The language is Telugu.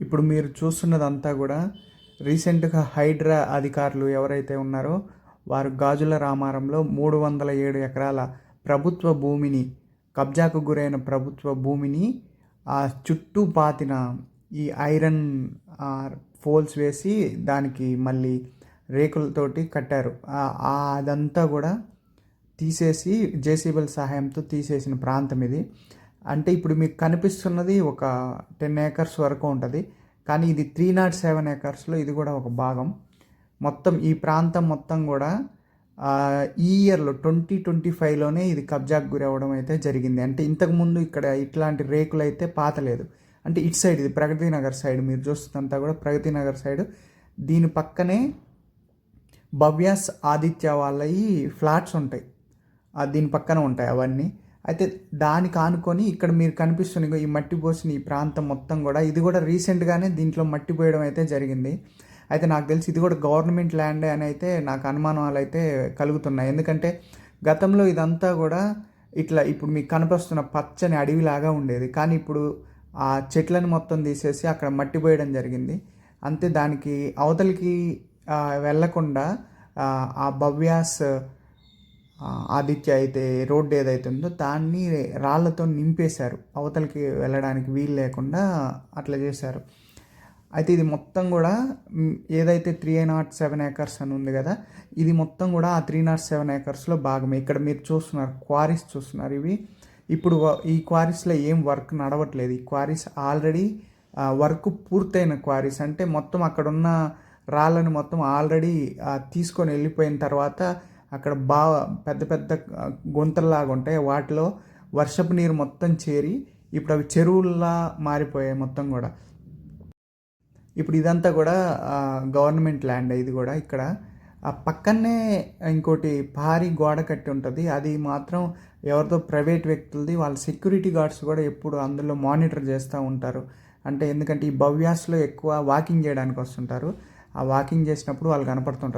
ఇప్పుడు మీరు చూస్తున్నదంతా కూడా రీసెంట్గా హైడ్రా అధికారులు ఎవరైతే ఉన్నారో వారు గాజుల రామారంలో మూడు వందల ఏడు ఎకరాల ప్రభుత్వ భూమిని కబ్జాకు గురైన ప్రభుత్వ భూమిని ఆ చుట్టూ పాతిన ఈ ఐరన్ ఫోల్స్ వేసి దానికి మళ్ళీ రేకులతోటి కట్టారు. అదంతా కూడా తీసేసి జేసీబీల సహాయంతో తీసేసిన ప్రాంతం ఇది. అంటే ఇప్పుడు మీకు కనిపిస్తున్నది ఒక టెన్ ఏకర్స్ వరకు ఉంటుంది. కానీ ఇది త్రీ నాట్ సెవెన్ ఏకర్స్లో ఇది కూడా ఒక భాగం. మొత్తం ఈ ప్రాంతం మొత్తం కూడా ఈ ఇయర్లో ట్వంటీ ట్వంటీ ఫైవ్లోనే ఇది కబ్జాకు గురి అవ్వడం అయితే జరిగింది. అంటే ఇంతకుముందు ఇక్కడ ఇట్లాంటి రేకులు అయితే పాతలేదు అంటే ఇటు సైడ్ ఇది ప్రగతి నగర్ సైడ్ మీరు చూస్తుందంతా కూడా ప్రగతి నగర్ సైడ్. దీని పక్కనే భవ్యాస్ ఆదిత్య వాళ్ళవి ఫ్లాట్స్ ఉంటాయి. దీని పక్కన ఉంటాయి అవన్నీ. అయితే దానికి ఆనుకొని ఇక్కడ మీరు కనిపిస్తున్న ఈ మట్టి పోసిన ఈ ప్రాంతం మొత్తం కూడా ఇది కూడా రీసెంట్గానే దీంట్లో మట్టి పోయడం అయితే జరిగింది. అయితే నాకు తెలిసి ఇది కూడా గవర్నమెంట్ ల్యాండ్ అని అయితే నాకు అనుమానాలు అయితే కలుగుతున్నాయి. ఎందుకంటే గతంలో ఇదంతా కూడా ఇట్లా ఇప్పుడు మీకు కనిపిస్తున్న పచ్చని అడవిలాగా ఉండేది. కానీ ఇప్పుడు ఆ చెట్లను మొత్తం తీసేసి అక్కడ మట్టి పోయడం జరిగింది. అంతే దానికి అవతలికి వెళ్ళకుండా వెళ్ళకుండా ఆ, భవ్యాస్ ఆదిత్య అయితే రోడ్డు ఏదైతే ఉందో దాన్ని రాళ్ళతో నింపేశారు. అవతలికి వెళ్ళడానికి వీలు లేకుండా అట్లా చేశారు. అయితే ఇది మొత్తం కూడా ఏదైతే త్రీ నాట్ సెవెన్ ఏకర్స్ అని ఉంది కదా ఇది మొత్తం కూడా ఆ త్రీ నాట్ సెవెన్ ఏకర్స్లో భాగమే. ఇక్కడ మీరు చూస్తున్నారు క్వారీస్ చూస్తున్నారు ఇవి. ఇప్పుడు ఈ క్వారీస్లో ఏం వర్క్ నడవట్లేదు. ఈ క్వారీస్ ఆల్రెడీ వర్క్ పూర్తయిన క్వారీస్ అంటే మొత్తం అక్కడ ఉన్న రాళ్ళని మొత్తం ఆల్రెడీ తీసుకొని వెళ్ళిపోయిన తర్వాత అక్కడ బాగా పెద్ద పెద్ద గుంతల్లాగా ఉంటాయి వాటిలో వర్షపు నీరు మొత్తం చేరి ఇప్పుడు అవి చెరువుల్లా మారిపోయాయి మొత్తం కూడా. ఇప్పుడు ఇదంతా కూడా గవర్నమెంట్ ల్యాండ్ ఇది కూడా. ఇక్కడ ఆ పక్కనే ఇంకోటి భారీ గోడ కట్టి ఉంటుంది. అది మాత్రం ఎవరితో ప్రైవేట్ వ్యక్తులది వాళ్ళ సెక్యూరిటీ గార్డ్స్ కూడా ఎప్పుడు అందులో మానిటర్ చేస్తూ ఉంటారు. అంటే ఎందుకంటే ఈ భవ్యాస్లో ఎక్కువ వాకింగ్ చేయడానికి వస్తుంటారు ఆ వాకింగ్ చేసినప్పుడు వాళ్ళు కనపడుతుంటారు.